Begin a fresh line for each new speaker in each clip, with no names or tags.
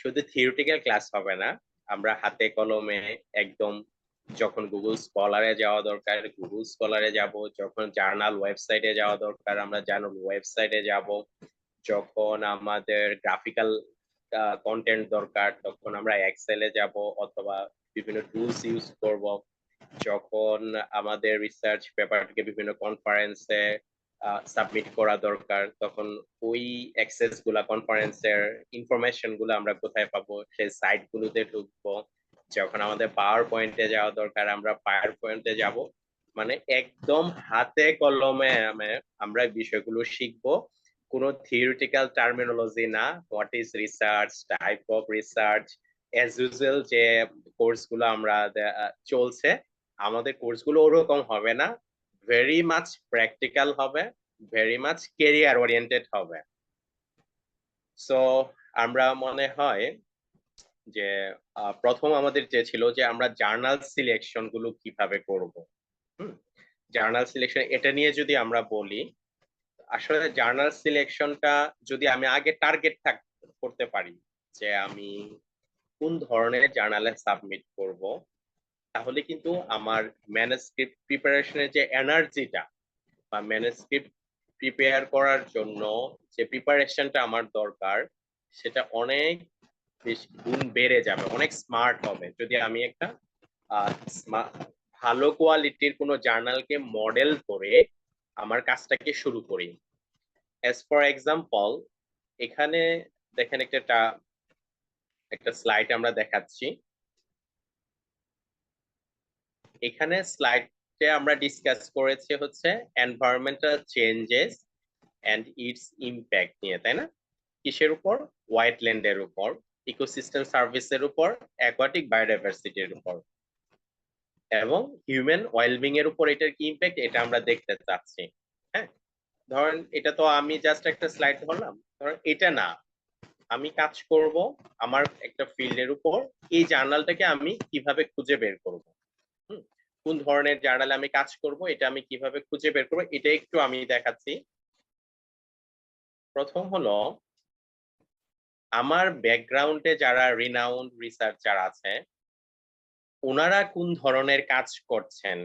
শুধু theoretical class হবে না, আমরা হাতে কলমে একদম যখন গুগল স্কলারে যাওয়া দরকার গুগল স্কলারে যাব, যখন জার্নাল ওয়েবসাইটে যাওয়া দরকার, আমরা জার্নাল ওয়েবসাইটে যাব, যখন আমাদের গ্রাফিক্যাল কন্টেন্ট দরকার, তখন আমরা এক্সেলে যাব অথবা বিভিন্ন টুলস ইউজ করব, যখন আমাদের রিসার্চ পেপারটিকে বিভিন্ন কনফারেন্সে সাবমিট করা দরকার, তখন ওই অ্যাক্সেসগুলা কনফারেন্সের ইনফরমেশনগুলো আমরা কোথায় পাবো, সেই সাইট গুলোতে ঢুকবো। যখন আমাদের পাওয়ার পয়েন্টে যাওয়া দরকার, আমরা পাওয়ার পয়েন্টে যাব। মানে একদম হাতে কলমে আমরা বিষয়গুলো শিখব। কোনো থিওরিটিক্যাল টার্মিনোলজি না what is research type of research as usual যে কোর্সগুলো আমরা চলছে, আমাদের কোর্সগুলো ওরকম হবে না। ভেরি মাচ প্র্যাকটিক্যাল হবে ভেরি মাচ কেরিয়ার ওরিয়েন্টেড হবে। সো আমরা মনে হয় যে প্রথম আমাদের যে ছিল যে, আমরা জার্নাল সিলেকশনগুলো কীভাবে করব। জার্নাল সিলেকশন এটা নিয়ে যদি আমরা বলি, আসলে জার্নাল সিলেকশনটা যদি আমি আগে টার্গেট থাক, করতে পারি যে, আমি কোন ধরনের জার্নালে সাবমিট করব তাহলে কিন্তু আমার ম্যানেজস্ক্রিপ্ট প্রিপারেশনের যে এনার্জিটা বা ম্যানেজস্ক্রিপ্ট প্রিপেয়ার করার জন্য যে প্রিপারেশনটা আমার দরকার, সেটা অনেক বেশি গুণ বেড়ে যাবে, অনেক স্মার্ট হবে। যদি আমি একটা ভালো কোয়ালিটির কোনো জার্নালকে মডেল করে আমার কাজটাকে শুরু করি। অ্যাজ ফর এক্সাম্পল এখানে দেখেন একটা একটা স্লাইড আমরা দেখাচ্ছি। এখানে স্লাইডে আমরা ডিসকাস করেছি হচ্ছে environmental changes and its impact নিয়ে, তাই না? কিসের উপর? হোয়াইট ল্যান্ডের উপর ইকোসিস্টেম সার্ভিসের উপর অ্যাকোয়াটিক বায়োডাইভার্সিটির উপর। এবং হিউম্যান ওয়েলবিং এর উপর এটার কি ইম্প্যাক্ট এটা আমরা দেখতে চাচ্ছি হ্যাঁ? ধরেন, এটা তো আমি জাস্ট একটা স্লাইড ধরলাম। ধরেন, এটা না, আমি কাজ করব আমার একটা ফিল্ডের উপর, এই জার্নালটাকে আমি কীভাবে খুঁজে বের করব? কোন ধরনের জার্নালে আমি কাজ করব, এটা আমি কীভাবে খুঁজে বের করব, এটা একটু আমি দেখাচ্ছি। প্রথম হলো, আমার ব্যাকগ্রাউন্ডে যারা রিনাউন্ড রিসার্চার আছে, ওনারা কোন ধরনের কাজ করছেন,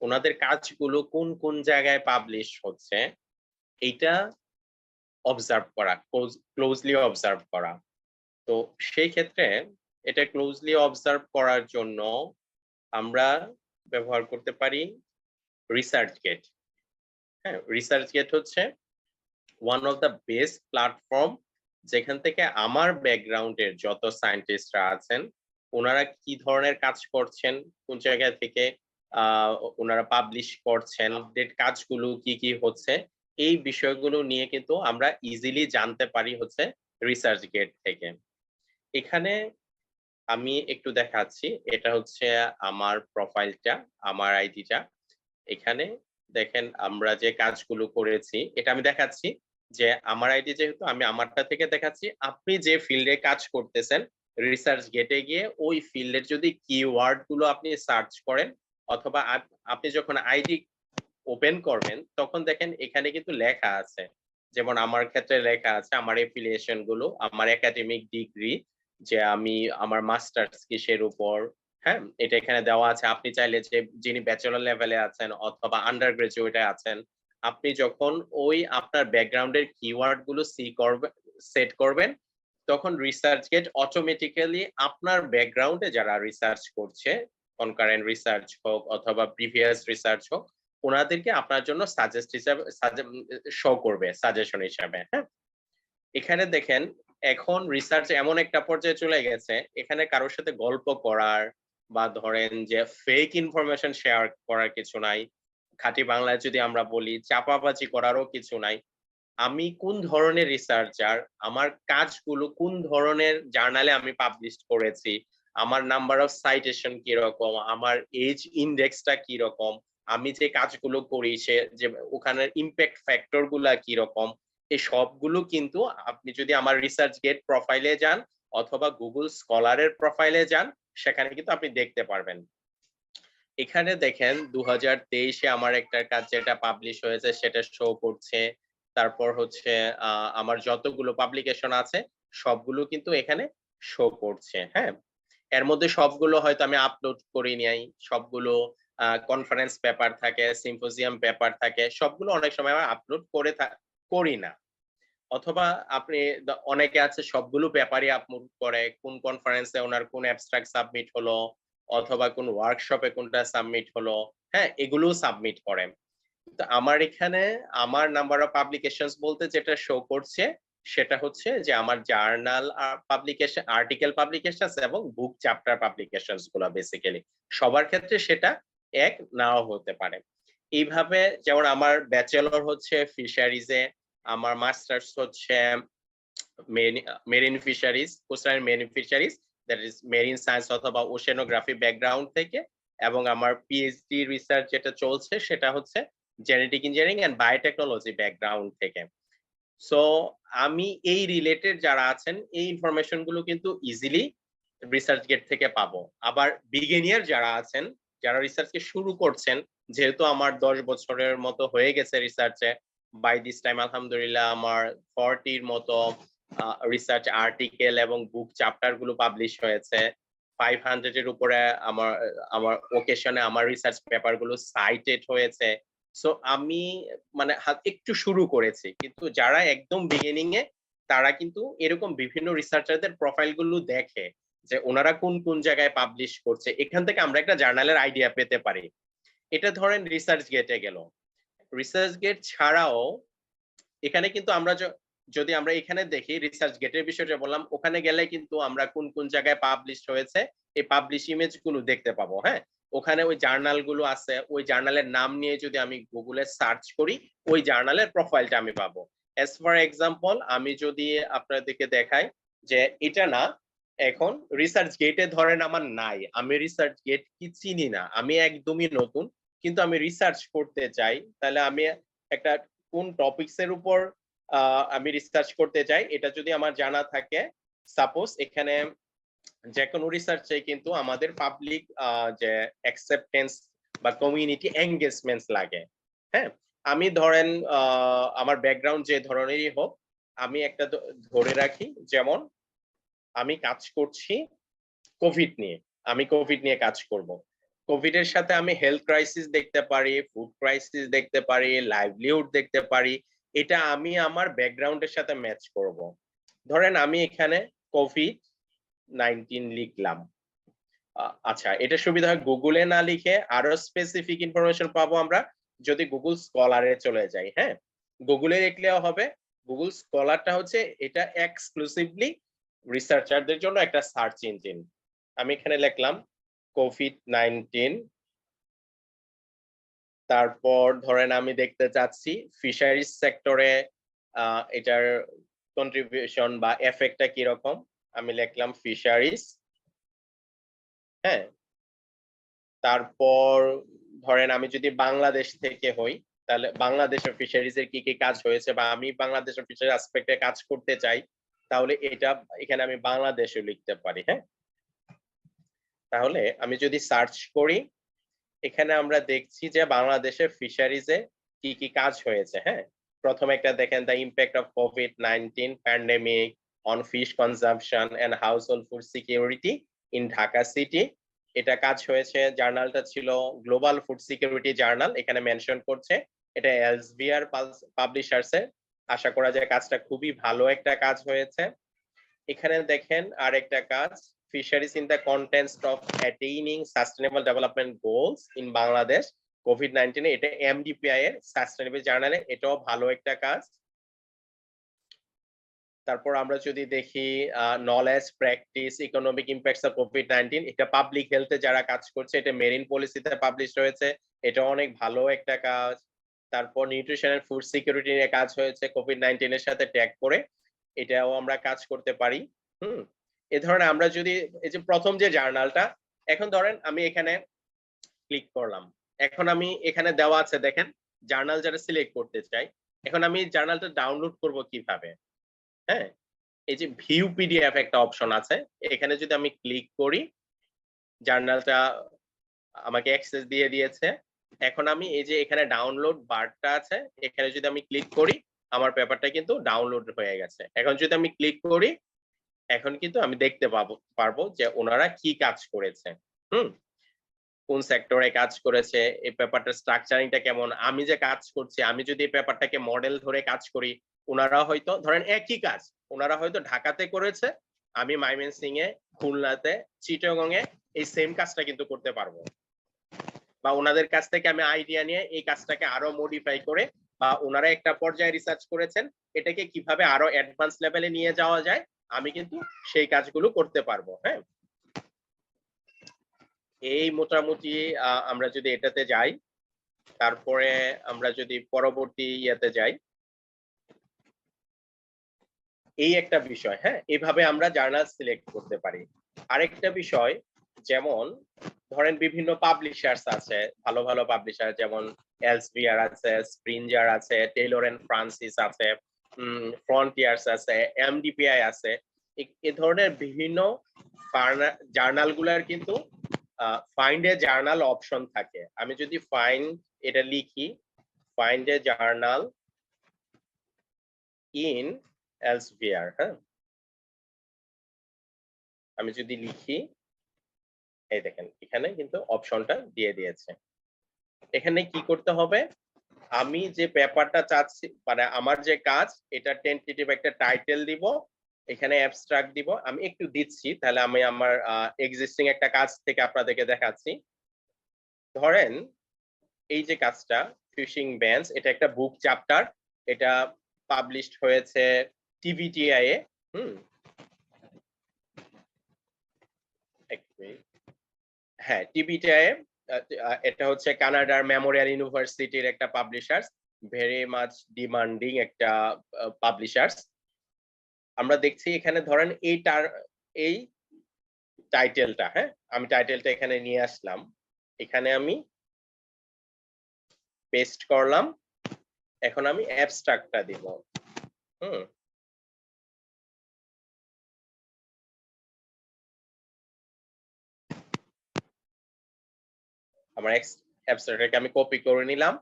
ওনাদের কাজগুলো কোন কোন জায়গায় পাবলিশ হচ্ছে, এইটা অবজার্ভ করা ক্লোজলি অবজার্ভ করা। তো সেই ক্ষেত্রে এটা ক্লোজলি অবজার্ভ করার জন্য আমরা ব্যবহার করতে পারি রিসার্চ গেট হ্যাঁ রিসার্চ গেট হচ্ছে one of the best platform যেখান থেকে আমার ব্যাকগ্রাউন্ডের যত সায়েন্টিস্টরা আছেন, ওনারা কি ধরনের কাজ করছেন, কোন জায়গা থেকে ওনারা পাবলিশ করছেন আপডেট কাজগুলো কি কি হচ্ছে, এই বিষয়গুলো নিয়ে কিন্তু আমরা ইজিলি জানতে পারি হচ্ছে রিসার্চ গেট থেকে। এখানে আমি একটু দেখাচ্ছি। এটা হচ্ছে আমার প্রোফাইলটা আমার আইডিটা এখানে দেখেন আমরা যে কাজগুলো করেছি, এটা আমি দেখাচ্ছি যে আমার আইডি যেহেতু আমি আমারটা থেকে দেখাচ্ছি, আপনি যে ফিল্ডে কাজ করতেছেন রিসার্চ গেটে গিয়ে ওই ফিল্ডের যদি কিওয়ার্ডগুলো আপনি সার্চ করেন, অথবা আপনি যখন আইডি ওপেন করবেন, তখন দেখেন এখানে কিন্তু লেখা আছে। যেমন আমার ক্ষেত্রে লেখা আছে, আমার এফিলিয়েশনগুলো আমার একাডেমিক ডিগ্রি যে আমি আমার মাস্টার্স কিসের উপর হ্যাঁ? এটা এখানে দেওয়া আছে। আপনি চাইলে যে, যিনি ব্যাচেলর লেভেলে আছেন অথবা আন্ডার গ্রাজুয়েটে আছেন, আপনি যখন ওই আপনার ব্যাকগ্রাউন্ডের কিওয়ার্ডগুলো সি করবেন সেট করবেন, তখন রিসার্চ গেট অটোমেটিক্যালি আপনার ব্যাকগ্রাউন্ডে যারা রিসার্চ করছে কনকারেন্ট রিসার্চ হোক অথবা প্রিভিয়াস রিসার্চ হোক, ওনাদেরকে আপনার জন্য সাজেস্ট হিসাবে শো করবে সাজেশন হিসাবে হ্যাঁ? এখানে দেখেন এখন রিসার্চ এমন একটা পর্যায়ে চলে গেছে, এখানে কারোর সাথে গল্প করার বা ধরেন যে ফেক ইনফরমেশন শেয়ার করার কিছু নাই, খাঁটি বাংলায় যদি আমরা বলি চাপাবাজি করারও কিছু নাই, আমি কোন ধরনের রিসার্চার আমার কাজগুলো কোন ধরনের জার্নালে আমি পাবলিশ করেছি, আমার নাম্বার অফ সাইটেশন কীরকম, আমার এজ ইন্ডেক্সটা কীরকম, আমি যে কাজগুলো করি সে, যে ওখানের ইম্প্যাক্ট ফ্যাক্টরগুলা কীরকম এই সবগুলো কিন্তু আপনি যদি আমার রিসার্চ গেট প্রোফাইলে যান অথবা গুগল স্কলারের প্রোফাইলে যান, সেখানে কিন্তু আপনি দেখতে পারবেন। এখানে দেখেন দু হাজার তেইশে আমার একটা কাজ যেটা পাবলিশ হয়েছে, সেটা শো করছে। তারপর হচ্ছে আমার যতগুলো পাবলিকেশন আছে, সবগুলো কিন্তু এখানে শো করছে হ্যাঁ? এর মধ্যে সবগুলো হয়তো আমি আপলোড করি নাই, সবগুলো কনফারেন্স পেপার থাকে সিম্পোজিয়াম পেপার থাকে, সবগুলো অনেক সময় আমরা আপলোড করে করি না। অথবা আপনি অনেকে আছে সবগুলো পেপারই আপলোড করে, কোন কনফারেন্সে ওনার কোন অ্যাবস্ট্রাক্ট সাবমিট হলো, অথবা কোন ওয়ার্কশপে কোনটা সাবমিট হলো হ্যাঁ এগুলোও সাবমিট করে তো আমার এখানে আমার নাম্বার অফ পাবলিকেশনস বলতে যেটা শো করছে, সেটা হচ্ছে যে আমার জার্নাল পাবলিকেশন আর্টিকেল পাবলিকেশন এবং বুক চ্যাপ্টার পাবলিকেশনসগুলো বেসিক্যালি সবার ক্ষেত্রে সেটা এক নাও হতে পারে। এইভাবে যেমন আমার ব্যাচেলর হচ্ছে ফিশারিজে আমার মাস্টার্স হচ্ছে marine fisheries coastal marine fisheries that is marine science অথবা ওশেনোগ্রাফি ব্যাকগ্রাউন্ড থেকে, এবং আমার পিএইচডি রিসার্চ যেটা চলছে সেটা হচ্ছে genetic engineering and biotechnology background থেকে। সো আমি এই রিলেটেড যারা আছেন, এই ইনফরমেশনগুলো কিন্তু ইজিলি রিসার্চ গেট থেকে পাবো। আবার বিগিনিয়ার যারা আছেন, যারা রিসার্চকে শুরু করছেন যেহেতু আমার দশ বছরের মতো হয়ে গেছে রিসার্চে বাই দিস টাইম আলহামদুলিল্লাহ, আমার ফর্টির মতো রিসার্চ আর্টিকেল এবং বুক চ্যাপ্টারগুলো পাবলিশ হয়েছে। ফাইভ হান্ড্রেড এর উপরে আমার আমার ওকেশনে আমার রিসার্চ পেপারগুলো সাইটেড হয়েছে। সো আমি মানে একটু শুরু করেছি। কিন্তু যারা একদম বিগিনিং এ তারা কিন্তু এরকম বিভিন্ন রিসার্চারদের প্রোফাইলগুলো দেখে যে ওনারা কোন কোন জায়গায় পাবলিশ করছে। এখান থেকে আমরা একটা জার্নালের আইডিয়া পেতে পারি। এটা ধরেন রিসার্চ গেটে গেল। রিসার্চ গেট ছাড়াও এখানে কিন্তু আমরা যদি আমরা এখানে দেখি রিসার্চ গেটের বিষয়টা বললাম, ওখানে গেলে কিন্তু আমরা কোন কোন জায়গায় পাবলিশ হয়েছে, এই পাবলিশ ইমেজগুলো দেখতে পাবো হ্যাঁ? ওখানে ওই জার্নালগুলো আছে, ওই জার্নালের নাম নিয়ে যদি আমি গুগলে সার্চ করি, ওই জার্নালের প্রোফাইলটা আমি পাবো। এস ফর এক্সাম্পল আমি যদি আপনাদেরকে দেখাই যে এটা না এখন রিসার্চ গেটে ধরেন আমার নাই। আমি রিসার্চ গেট কি চিনি না? আমি একদমই নতুন, কিন্তু আমি রিসার্চ করতে চাই। তাহলে আমি একটা, কোন টপিকস এর উপর আমি রিসার্চ করতে চাই? এটা যদি আমার জানা থাকে সাপোজ এখানে যে কোনো রিসার্চে কিন্তু আমাদের পাবলিক যে অ্যাকসেপ্টেন্স বা কমিউনিটি এঙ্গেজমেন্ট লাগে। হ্যাঁ? আমি ধরেন আমার ব্যাকগ্রাউন্ড যে ধরনেরই হোক, আমি একটা ধরে রাখি, যেমন আমি কাজ করছি কোভিড নিয়ে। আমি কোভিড নিয়ে কাজ করব। কোভিড এর সাথে আমি হেলথ ক্রাইসিস দেখতে পারি ফুড ক্রাইসিস দেখতে পারি লাইভলিহুড দেখতে পারি। এটা আমি আমার ব্যাকগ্রাউন্ডের সাথে ম্যাচ করব। ধরেন আমি এখানে কোভিড নাইনটিন লিখলাম আচ্ছা এটা সুবিধা হয় গুগলে না লিখে আরও স্পেসিফিক ইনফরমেশন পাবো আমরা যদি গুগল স্কলারে চলে যাই হ্যাঁ? গুগলে লিখলেও হবে। গুগল স্কলারটা হচ্ছে এটা এক্সক্লুসিভলি রিসার্চারদের জন্য একটা সার্চ ইঞ্জিন আমি এখানে লিখলাম কোভিড নাইনটিন তারপর ধরেন আমি দেখতে চাচ্ছি ফিশারিজ সেক্টরে এটার কন্ট্রিবিউশন বা এফেক্টটা কীরকম? আমি লিখলাম ফিশারিজ হ্যাঁ। তারপর ধরেন আমি যদি বাংলাদেশ থেকে হই, তাহলে বাংলাদেশের ফিশারিজের কি কি কাজ হয়েছে বা আমি বাংলাদেশের ফিশারি অ্যাসপেক্টে কাজ করতে চাই তাহলে এটা এখানে আমি বাংলাদেশে লিখতে পারি হ্যাঁ? তাহলে আমি যদি সার্চ করি, এখানে আমরা দেখছি যে বাংলাদেশের ফিশারিজে কি কি কাজ হয়েছে হ্যাঁ? প্রথম একটা দেখেন the impact of covid nineteen pandemic on fish consumption and household food security in Dhaka city এটা কাজ হয়েছে, জার্নালটা ছিল গ্লোবাল ফুড সিকিউরিটি জার্নাল এখানে মেনশন করছে। এটা এলসবিআর পাবলিশার্সের আশা করা যায় কাজটা খুবই ভালো একটা কাজ হয়েছে। এখানে দেখেন আর একটা কাজ fisheries in the contents of attaining sustainable development goals in Bangladesh covid নাইন্টিনে এটা এমডিপিআই এর সাস্টেনেবল জার্নালে এটাও ভালো একটা কাজ। তারপর আমরা যদি দেখি knowledge practice economic impacts of covid nineteen এটা পাবলিক হেলথে যারা কাজ করছে, এটা মেরিন পলিসিতে পাবলিশ হয়েছে, এটা অনেক ভালো একটা কাজ। তারপর নিউট্রিশন এন্ড ফুড সিকিউরিটি নিয়ে কাজ হয়েছে কোভিড নাইন্টিনের সাথে ট্যাগ করে। এটাও আমরা কাজ করতে পারি, হুম? এ ধরনের আমরা যদি, এই যে প্রথম যে জার্নালটা এখন ধরেন আমি এখানে ক্লিক করলাম। এখন আমি এখানে দেওয়া আছে, দেখেন জার্নাল যারা সিলেক্ট করতে চাই, এখন আমি জার্নালটা ডাউনলোড করব কীভাবে? হ্যাঁ? এই যে ভিউ পিডিএফ একটা অপশন আছে, এখানে যদি আমি ক্লিক করি জার্নালটা আমাকে অ্যাক্সেস দিয়ে দিয়েছে। এখন আমি এই যে এখানে ডাউনলোড বারটা আছে, এখানে যদি আমি ক্লিক করি, আমার পেপারটা কিন্তু ডাউনলোড হয়ে গেছে। এখন যদি আমি ক্লিক করি, এখন কিন্তু আমি দেখতে পাবো, পারব যে ওনারা কি কাজ করেছে। হুম? কোন সেক্টরে কাজ করেছে, এই পেপারটার স্ট্রাকচারিংটা কেমন, আমি যে কাজ করছি, আমি যদি এই পেপারটাকে মডেল ধরে কাজ করি, ওনারা হয়তো, ধরেন একই কাজ, ওনারা হয়তো ঢাকাতে করেছে, আমি মাইমেন সিং এ খুলনাতে চিটগং এ এই সেম কাজটা কিন্তু করতে পারব। বা ওনাদের কাছ থেকে আমি আইডিয়া নিয়ে এই কাজটাকে আরও মডিফাই করে বা ওনারা একটা পর্যায়ে রিসার্চ করেছেন, এটাকে কীভাবে আরও অ্যাডভান্স লেভেলে নিয়ে যাওয়া যায়, আমি কিন্তু সেই কাজগুলো করতে পারব হ্যাঁ? এই মোটামুটি আমরা যদি এটাতে যাই, তারপরে আমরা যদি পরবর্তী ইয়েতে যাই, এই একটা বিষয় হ্যাঁ? এভাবে আমরা জার্নাল সিলেক্ট করতে পারি। আরেকটা বিষয় যেমন ধরেন বিভিন্ন পাবলিশার্স আছে, ভালো ভালো পাবলিশার যেমন এলসভিআর আছে স্প্রিঞ্জার আছে টেইলর এন্ড ফ্রান্সিস আছে ফ্রন্টিয়ার্স আছে এমডিপিআই আছে। এ- ধরনের বিভিন্ন জার্নালগুলার কিন্তু ফাইন্ড এ জার্নাল অপশন থাকে। আমি যদি ফাইন্ড এটা লিখি find a journal in Elsevier হ্যাঁ? আমি যদি লিখি এই দেখেন, এখানে কিন্তু অপশনটা দিয়ে দিয়েছে। এখানে কি করতে হবে? আমি যে পেপারটা চাচ্ছি মানে আমার যে কাজ, এটা টেন্টেটিভ একটা টাইটেল দিব, এখানে অ্যাবস্ট্রাক্ট দিব। আমি একটু দিচ্ছি, তাহলে আমি আমার এক্সিস্টিং একটা কাজ থেকে আপনাদেরকে দেখাচ্ছি। ধরেন, এই যে কাজটা ফিশিং বেঞ্চ এটা একটা বুক চ্যাপ্টার এটা পাবলিশড হয়েছে টিভিটিআই এ হুম এক মিনিট। হ্যাঁ টিভিটিআই এটা হচ্ছে কানাডার মেমোরিয়াল ইউনিভার্সিটির একটা পাবলিশার্স ভেরি মাচ ডিমান্ডিং একটা পাবলিশার্স আমরা দেখছি এখানে ধরেন এই টার, এই টাইটেলটা হ্যাঁ আমি টাইটেলটা এখানে নিয়ে আসলাম। এখানে আমি পেস্ট করলাম। এখন আমি অ্যাবস্ট্রাক্টটা দিব। হুম। আমার এক্স অ্যাবস্ট্রাক্টটাকে আমি কপি করে নিলাম।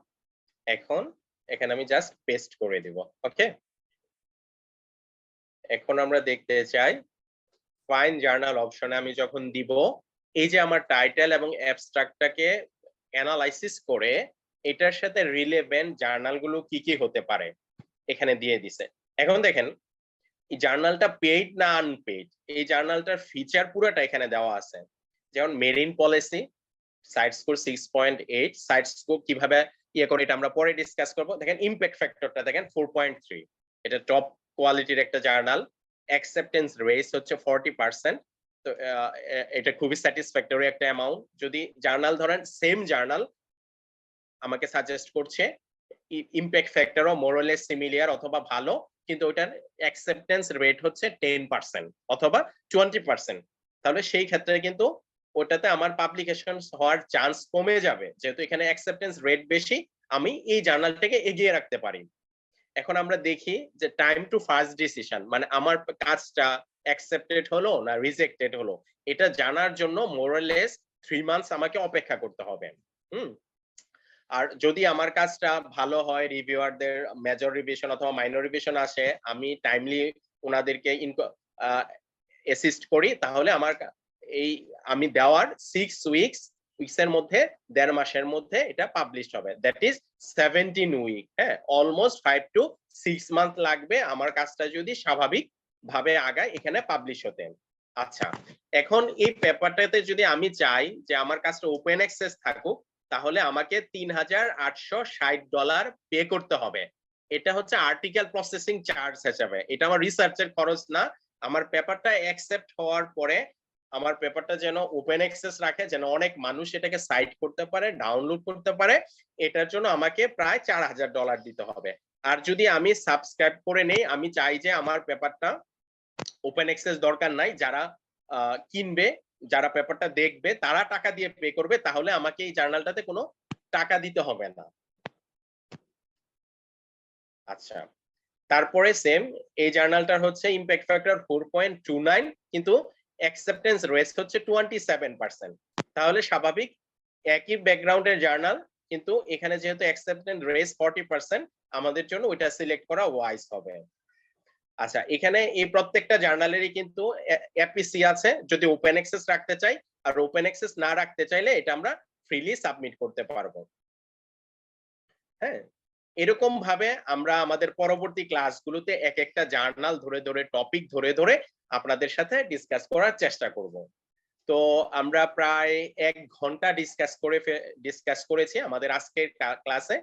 এখন, এখানে আমি জাস্ট পেস্ট করে দিব ওকে এখন আমরা দেখতে চাই ফাইন জার্নাল অপশনে আমি যখন দিব, এই যে আমার টাইটেল এবং অ্যাবস্ট্রাক্টটাকে অ্যানালাইসিস করে, এটার সাথে রিলেভেন্ট জার্নালগুলো কি কি হতে পারে, এখানে দিয়ে দিছে। এখন দেখেন, এই জার্নালটা পেইড না আনপেইড এই জার্নালটার ফিচার পুরোটা এখানে দেওয়া আছে। যেমন marine policy cite score six point eight cite score কীভাবে ইয়ে করে, এটা আমরা পরে ডিসকাস করব। দেখেন ইম্প্যাক্ট ফ্যাক্টরটা দেখেন ফোর পয়েন্ট থ্রি এটা টপ কোয়ালিটির একটা জার্নাল অ্যাকসেপ্টেন্স রেস হচ্ছে ফর্টি পার্সেন্ট তো এটা খুবই স্যাটিসফ্যাক্টরি একটা অ্যামাউন্ট যদি জার্নাল ধরেন সেম জার্নাল আমাকে সাজেস্ট করছে ইম্প্যাক্ট ফ্যাক্টরও মোরলেস সিমিলিয়ার অথবা ভালো, কিন্তু ওটার অ্যাকসেপ্টেন্স রেট হচ্ছে টেন পার্সেন্ট অথবা টোয়েন্টি পার্সেন্ট তাহলে সেই ক্ষেত্রে কিন্তু ওটাতে আমার পাবলিকেশন হওয়ার চান্স কমে যাবে। যেহেতু এখানে অ্যাকসেপ্টেন্স রেট বেশি, আমি এই জার্নালটাকে এগিয়ে রাখতে পারি। এখন আমরা দেখি যে টাইম টু ফার্স্ট ডিসিশন মানে আমার কাজটা অ্যাকসেপ্টেড হলো না রিজেক্টেড হলো, এটা জানার জন্য মোরলেস থ্রি মান্থস আমাকে অপেক্ষা করতে হবে। হুম? আর যদি আমার কাজটা ভালো হয় রিভিউয়ারদের মেজর রিভিশন অথবা মাইনর রিভিশন আসে, আমি টাইমলি ওনাদেরকে অ্যাসিস্ট করি, তাহলে আমার এই আমি দেওয়ার সিক্স উইকস উইকস এর মধ্যে, দেড় মাসের মধ্যে এটা পাবলিশ হবে। দ্যাট ইজ সেভেন্টিন উইক হ্যাঁ? Almost five to six month লাগবে আমার কাজটা যদি স্বাভাবিক ভাবে আগায় এখানে পাবলিশ হতেন আচ্ছা এখন এই পেপারটাতে যদি আমি চাই যে আমার কাজটা ওপেন অ্যাক্সেস থাকুক, তাহলে আমাকে তিন হাজার আটশো ষাট ডলার পে করতে হবে। এটা হচ্ছে আর্টিকেল প্রসেসিং চার্জ হিসাবে। এটা আমার রিসার্চের খরচ না। আমার পেপারটা অ্যাকসেপ্ট হওয়ার পরে আমার পেপারটা যেন ওপেন অ্যাক্সেস রাখে, যেন অনেক মানুষ এটাকে সাইট করতে পারে ডাউনলোড করতে পারে, এটার জন্য আমাকে প্রায় চার হাজার ডলার দিতে হবে। আর যদি আমি সাবস্ক্রাইব করে নেই, আমি চাই যে আমার পেপারটা ওপেন অ্যাক্সেস দরকার নাই, যারা কিনবে, যারা পেপারটা দেখবে, তারা টাকা দিয়ে পে করবে, তাহলে আমাকে এই জার্নালটাতে কোনো টাকা দিতে হবে না। আচ্ছা তারপরে সেম এই জার্নালটার হচ্ছে impact factor four point two nine কিন্তু অ্যাকসেপ্টেন্স রেট হচ্ছে টোয়েন্টি সেভেন পার্সেন্ট তাহলে স্বাভাবিক, একই ব্যাকগ্রাউন্ডের জার্নাল কিন্তু এখানে যেহেতু অ্যাকসেপ্টেন্স রেস ফর্টি পার্সেন্ট আমাদের জন্য ওইটা সিলেক্ট করা ওয়াইজ হবে। আচ্ছা এখানে এই প্রত্যেকটা জার্নালেরই কিন্তু এপিসি আছে, যদি ওপেন অ্যাক্সেস রাখতে চাই, আর ওপেন অ্যাক্সেস না রাখতে চাইলে এটা আমরা ফ্রিলি সাবমিট করতে পারব। হ্যাঁ এরকম ভাবে আমরা আমাদের পরবর্তী ক্লাসগুলোতে এক একটা জার্নাল ধরে ধরে টপিক ধরে ধরে আপনাদের সাথে ডিসকাস করার চেষ্টা করব। তো আমরা প্রায় এক ঘণ্টা ডিসকাস করে ডিসকাস করেছি আমাদের আজকের ক্লাসে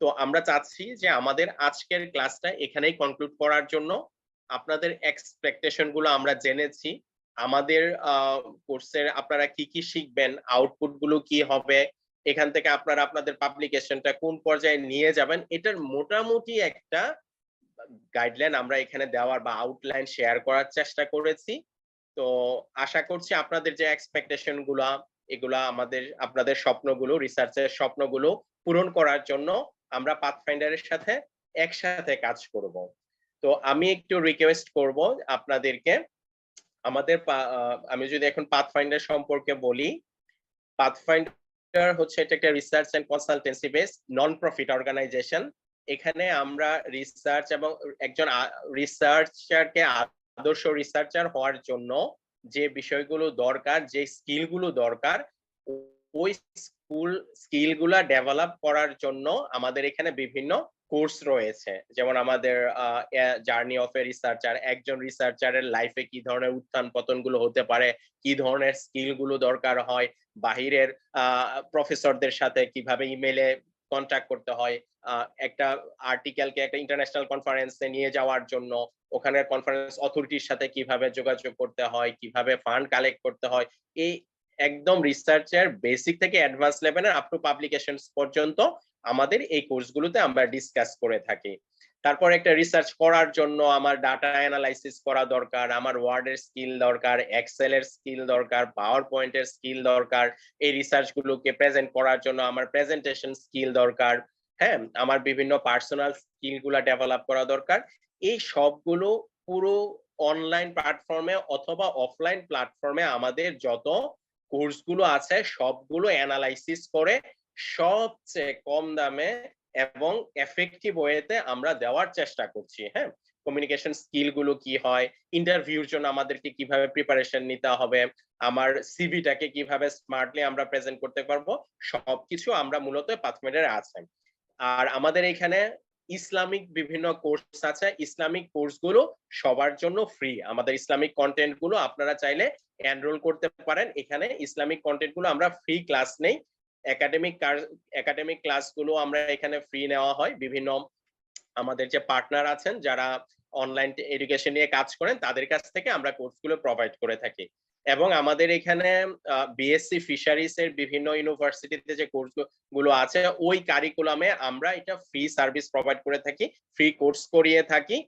তো আমরা চাচ্ছি যে আমাদের আজকের ক্লাসটা এখানেই কনক্লুড করার জন্য। আপনাদের এক্সপেকটেশনগুলো আমরা জেনেছি। আমাদের কোর্সের আপনারা কি কি শিখবেন আউটপুটগুলো কি হবে, এখান থেকে আপনারা আপনাদের পাবলিকেশনটা কোন পর্যায়ে নিয়ে যাবেন, এটার মোটামুটি একটা গাইডলাইন আমরা এখানে দেওয়ার বা আউটলাইন শেয়ার করার চেষ্টা করেছি। তো আশা করছি আপনাদের যে এক্সপেকটেশনগুলা, এগুলা আমাদের, আপনাদের স্বপ্নগুলো রিসার্চের স্বপ্নগুলো পূরণ করার জন্য আমরা পাথফাইন্ডারের সাথে একসাথে কাজ করব। তো আমি একটু রিকোয়েস্ট করব আপনাদেরকে, আমাদের আমি যদি এখন পাথফাইন্ডার সম্পর্কে বলি পাথফাইন্ডার হচ্ছে এটা একটা research and consultancy base non profit organisation এখানে আমরা রিসার্চ এবং একজন রিসার্চারকে আদর্শ রিসার্চার হওয়ার জন্য যে বিষয়গুলো দরকার, যে স্কিলগুলো দরকার, ওই স্কুল স্কিলগুলা ডেভেলপ করার জন্য আমাদের এখানে বিভিন্ন কোর্স রয়েছে। যেমন আমাদের জার্নি অফ এ রিসার্চার একজন রিসার্চারের লাইফে কি ধরনের উত্থান পতনগুলো হতে পারে, কি ধরনের স্কিলগুলো দরকার হয়, বাহিরের প্রফেসরদের সাথে কীভাবে ইমেলে কন্ট্যাক্ট করতে হয় একটা আর্টিকেলকে একটা ইন্টারন্যাশনাল কনফারেন্সে নিয়ে যাওয়ার জন্য ওখানে কনফারেন্স অথরিটির সাথে কীভাবে যোগাযোগ করতে হয়, কীভাবে ফান্ড কালেক্ট করতে হয়, এই একদম রিসার্চের বেসিক থেকে অ্যাডভান্স লেভেলের আপ টু পাবলিকেশন পর্যন্ত আমাদের এই কোর্সগুলোতে আমরা ডিসকাস করে থাকি। তারপর একটা রিসার্চ করার জন্য আমার ডাটা অ্যানালাইসিস করা দরকার, আমার ওয়ার্ডের স্কিল দরকার এক্সেল এর স্কিল দরকার পাওয়ার পয়েন্টের স্কিল দরকার, এই রিসার্চ গুলোকে প্রেজেন্ট করার জন্য আমার প্রেজেন্টেশন স্কিল দরকার হ্যাঁ? আমার বিভিন্ন পার্সোনাল স্কিলগুলা ডেভেলপ করা দরকার। এই সবগুলো পুরো অনলাইন প্ল্যাটফর্মে অথবা অফলাইন প্ল্যাটফর্মে আমাদের যত কোর্সগুলো আছে সবগুলো অ্যানালাইসিস করে সবচেয়ে কম দামে এবং এফেক্টিভ ওয়েতে আমরা দেওয়ার চেষ্টা করছি হ্যাঁ? কমিউনিকেশন স্কিলগুলো কি হয়? ইন্টারভিউর জন্য আমাদেরকে কীভাবে প্রিপারেশন নিতে হবে? আমার সিভিটাকে কীভাবে স্মার্টলি আমরা প্রেজেন্ট করতে পারব? সবকিছু আমরা মূলত পাথমেডের আছে। আর আমাদের এখানে ইসলামিক বিভিন্ন কোর্স আছে। ইসলামিক কোর্সগুলো সবার জন্য ফ্রি আমাদের ইসলামিক কন্টেন্টগুলো আপনারা চাইলে এনরোল করতে পারেন। এখানে ইসলামিক কন্টেন্টগুলো আমরা ফ্রি ক্লাস নেই। একাডেমিক একাডেমিক ক্লাসগুলো আমরা এখানে ফ্রি নেওয়া হয়। বিভিন্ন আমাদের যে পার্টনার আছেন, যারা অনলাইন এডুকেশন নিয়ে কাজ করেন, তাদের কাছ থেকে আমরা কোর্সগুলো প্রোভাইড করে থাকি। এবং আমাদের এখানে বিএসসি ফিশারিজ এর বিভিন্ন ইউনিভার্সিটিতে যে কোর্সগুলো আছে, ওই কারিকুলামে আমরা এটা ফ্রি সার্ভিস প্রোভাইড করে থাকি ফ্রি কোর্স করিয়ে থাকি।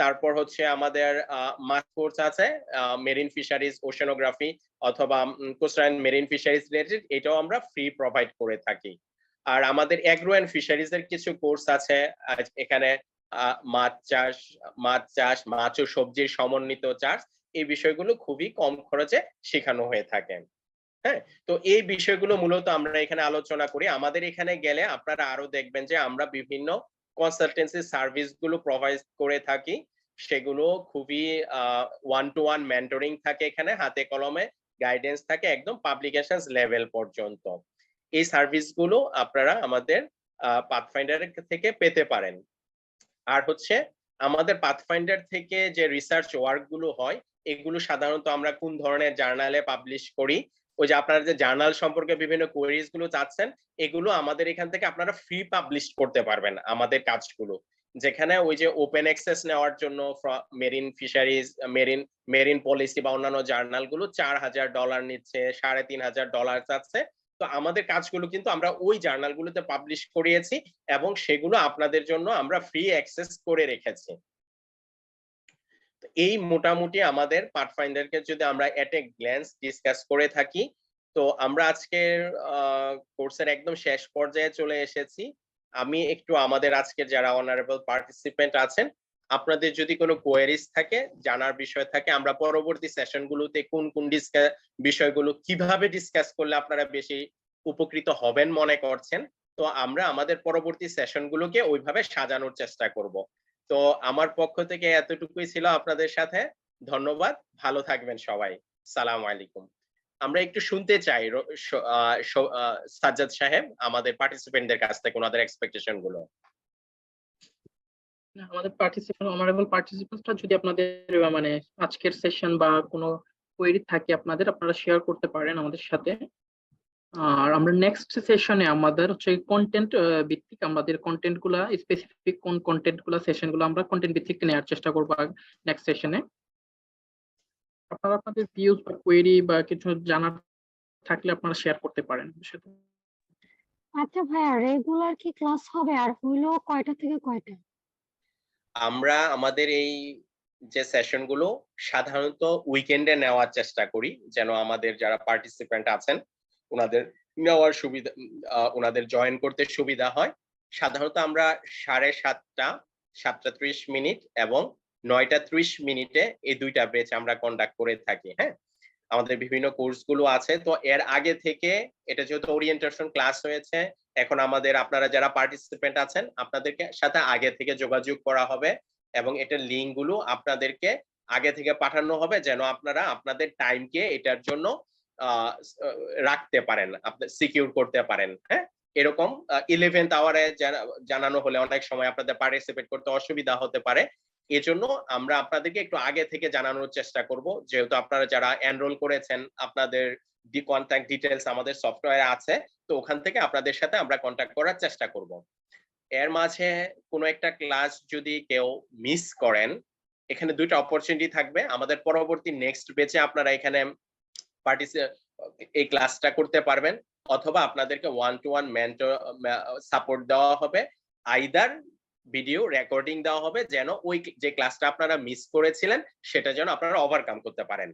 তারপর হচ্ছে আমাদের মাস কোর্স আছে মেরিন ফিশারিজ ওশেনোগ্রাফি অথবা কোস্টাইন মেরিন ফিশারিজ রিলেটেড এটাও আমরা ফ্রি প্রোভাইড করে থাকি। আর আমাদের অ্যাগ্রো অ্যান্ড ফিশারিজ এর কিছু কোর্স আছে এখানে মাছ চাষ মাছ চাষ, মাছ ও সবজির সমন্বিত চাষ, এই বিষয়গুলো খুবই কম খরচে শেখানো হয়ে থাকে। হ্যাঁ তো এই বিষয়গুলো মূলত আমরা এখানে আলোচনা করি। আমাদের এখানে গেলে আপনারা আরও দেখবেন যে আমরা বিভিন্ন কনসালটেন্সি সার্ভিসগুলো প্রোভাইড করে থাকি, সেগুলো খুবই ওয়ান টু ওয়ান মেন্টরিং থাকে এখানে, হাতে কলমে গাইডেন্স থাকে একদম পাবলিকেশন লেভেল পর্যন্ত। এই সার্ভিসগুলো আপনারা আমাদের পাথফাইন্ডার থেকে পেতে পারেন। আর হচ্ছে আমাদের পাথফাইন্ডার থেকে যে রিসার্চ ওয়ার্কগুলো হয়, এগুলো সাধারণত আমরা কোন ধরনের জার্নালে পাবলিশ করি ওই যে আপনারা যে জার্নাল সম্পর্কে বিভিন্ন কোয়েরিজগুলো চাচ্ছেন, এগুলো আমাদের এখান থেকে আপনারা ফ্রি পাবলিশ করতে পারবেন আমাদের কাজগুলো। যেখানে ওই যে ওপেন অ্যাক্সেস নেওয়ার জন্য marine fisheries, marine marine policy বা অন্যান্য জার্নালগুলো চার হাজার ডলার নিচ্ছে, সাড়ে তিন হাজার ডলার চাচ্ছে। তো আমাদের কাজগুলো কিন্তু আমরা ওই জার্নাল গুলোতে পাবলিশ করিয়েছি এবং সেগুলো আপনাদের জন্য আমরা ফ্রি অ্যাক্সেস করে রেখেছি। এই মোটামুটি আমাদের পাথফাইন্ডারকে যদি আমরা এট এ গ্ল্যান্স ডিসকাস করে থাকি, তো আমরা আজকের কোর্সের একদম শেষ পর্যায়ে চলে এসেছি। আমি একটু আমাদের আজকের যারা অনারেবল পার্টিসিপেন্ট আছেন, আপনাদের যদি কোনো কোয়েরিজ থাকে, জানার বিষয় থাকে, আমরা পরবর্তী সেশনগুলোতে কোন কোন বিষয়গুলো কীভাবে ডিসকাস করলে আপনারা বেশি উপকৃত হবেন মনে করছেন, তো আমরা আমাদের পরবর্তী সেশনগুলোকে ওইভাবে সাজানোর চেষ্টা করব। তো আমার পক্ষ থেকে এতটুকুই ছিল আপনাদের সাথে। ধন্যবাদ। ভালো থাকবেন সবাই। সালাম আলাইকুম। আমরা একটু শুনতে চাই সাজ্জাদ সাহেব, আমাদের পার্টিসিপেন্টদের কাছ থেকে, ওনাদের এক্সপেকটেশনগুলো।
আমাদের পার্টিসিপেন্ট অনারেবল পার্টিসিপেন্টরা যদি আপনাদের মানে আজকের সেশন বা কোনো কোয়েরি থাকে আপনাদের, আপনারা শেয়ার করতে পারেন আমাদের সাথে। আর আমরা নেক্সট সেশনে আমাদের হচ্ছে কন্টেন্ট ভিত্তিক আমাদের কন্টেন্টগুলা স্পেসিফিক কোন কন্টেন্টগুলা সেশনগুলো আমরা কন্টেন্ট ভিত্তিক নেওয়ার চেষ্টা করব নেক্সট সেশনে আপনারা আপনাদের ভিউজ বা কোয়েরি বা কিছু জানার থাকলে আপনারা শেয়ার করতে পারেন
আচ্ছা ভাইয়া রেগুলার কি ক্লাস হবে আর হইল কয়টা থেকে কয়টা?
আমরা আমাদের এই যে সেশনগুলো সাধারণত উইকেন্ডে নেওয়ার চেষ্টা করি যেন আমাদের যারা পার্টিসিপেন্ট আছেন ওনাদের নেওয়ার সুবিধা ওনাদের জয়েন করতে সুবিধা হয়। সাধারণত আমরা সাড়ে সাতটা সাতটা ত্রিশ মিনিট এবং নয়টা ত্রিশ মিনিটে এই দুইটা ব্যাচ আমরা কন্ডাক্ট করে থাকি হ্যাঁ? আমাদের বিভিন্ন কোর্সগুলো আছে, তো এর আগে থেকে এটা যেহেতু ওরিয়েন্টেশন ক্লাস হয়েছে, এখন আমাদের আপনারা যারা পার্টিসিপেন্ট আছেন, আপনাদেরকে সাথে আগে থেকে যোগাযোগ করা হবে এবং এটার লিঙ্কগুলো আপনাদেরকে আগে থেকে পাঠানো হবে যেন আপনারা আপনাদের টাইমকে এটার জন্য রাখতে পারেন আপনার সিকিউর করতে পারেন হ্যাঁ? এরকম ইলেভেন্থ আওয়ারে জানানো হলে অনেক সময় আপনাদের পার্টিসিপেট করতে অসুবিধা হতে পারে। এজন্য আমরা আপনাদেরকে একটু আগে থেকে জানানোর চেষ্টা করব। যেহেতু আপনারা যারা এনরোল করেছেন, আপনাদের ডি কন্ট্যাক্ট ডিটেলস আমাদের সফটওয়্যারে আছে, তো ওখান থেকে আপনাদের সাথে আমরা কন্ট্যাক্ট করার চেষ্টা করব। এর মাঝে কোনো একটা ক্লাস যদি কেউ মিস করেন, এখানে দুইটা অপরচুনিটি থাকবে। আমাদের পরবর্তী নেক্সট বেচে আপনারা এখানে এই ক্লাসটা করতে পারবেন, অথবা আপনাদেরকে one to one mentor support দেওয়া হবে। আইদার ভিডিও রেকর্ডিং দেওয়া হবে, যেন ওই যে ক্লাসটা আপনারা মিস করেছিলেন, সেটা যেন আপনারা ওভারকাম করতে পারেন।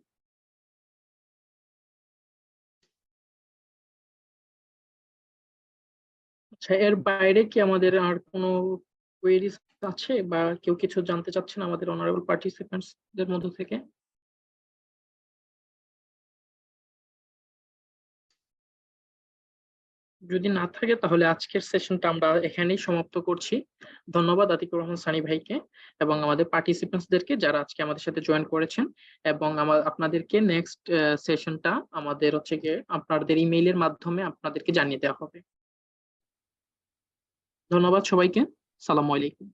আচ্ছা এর বাইরে কি আমাদের আর কোনো কোয়েরিজ আছে, বা কেউ কিছু জানতে চাচ্ছেন আমাদের অনারেবল পার্টিসিপেন্টস দের মধ্য থেকে? যদি না থাকে, তাহলে আজকের সেশনটা আমরা এখানেই সমাপ্ত করছি। ধন্যবাদ আতিকুর রহমান সানি ভাইকে এবং আমাদের পার্টিসিপেন্টসদেরকে যারা আজকে আমাদের সাথে জয়েন করেছেন এবং আমার আপনাদেরকে নেক্সট সেশনটা আমাদের হচ্ছে গিয়ে আপনাদের ইমেইলের মাধ্যমে আপনাদেরকে জানিয়ে দেওয়া হবে। ধন্যবাদ সবাইকে। সালাম আলাইকুম।